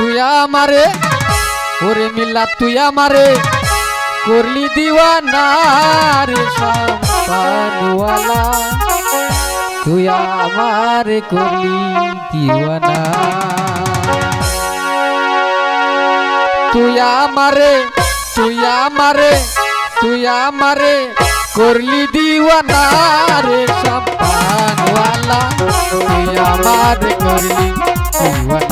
তুই আমারে, ওরে মিল্লা তুই আমারে, করলি দিওয়ানা রে সম্পানওয়ালা তুই আমারে করলি দিওয়ানা। তুই আমারে তুই আমারে তুই আমারে করলি দিওয়ানা রে সম্পানওয়ালা তুই আমারে করলি দিওয়ানা।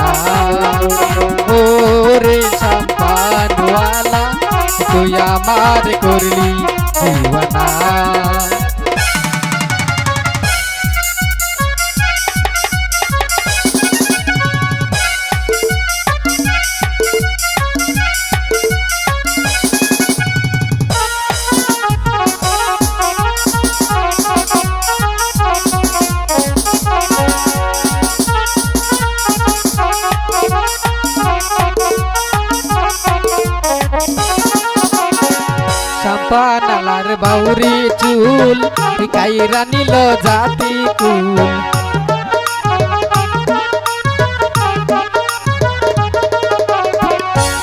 তুই আমার করলি দিওয়ানা সাম্পানালার বাউরি চুল কাইরা নিল জাতি কুল।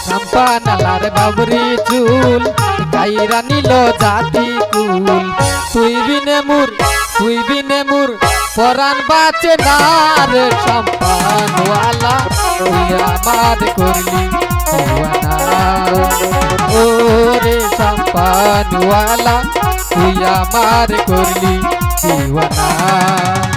সাম্পানালার বাউরি চুল কাইরা নিল জাতি কুল। তুই বিনে মুর, তুই বিনে মুর, পরাণ বাঁচে না রে সম্পানওয়ালা। তুই আমার করলি সম্পানওয়ালা তুই আমার করলি দিওয়ানা।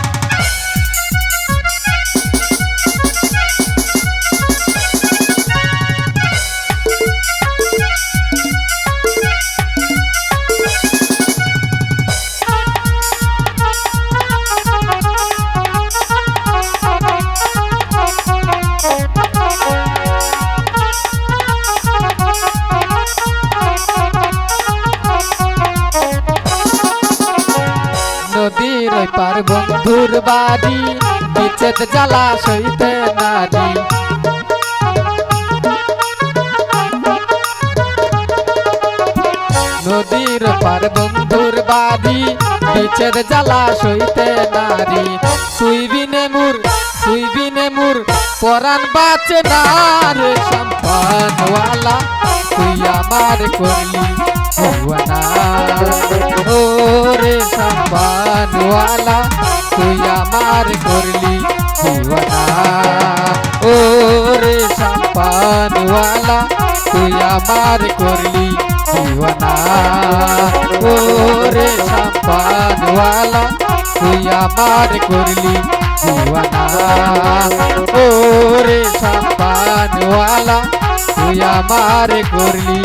নদীর পার বন্ধুর বাড়ি, বিচ্ছেদ জ্বালা সইতে নারী। নদীর পার বন্ধুর বিচ্ছেদ নারী। তুই বিনে মুর তুই বিনে মুর, পরাণ বাঁচে না রে সম্পানওয়ালা। তুই আমার করলি ভুয়ানা আমার করলি ভুয়ানা ও রে সম্পানওয়ালা তুই আমার করলি দিওয়ানা। ও রে সম্পানওয়ালা তুই আমার করলি দিওয়ানা। ও রে সম্পানওয়ালা তুই আমার করলি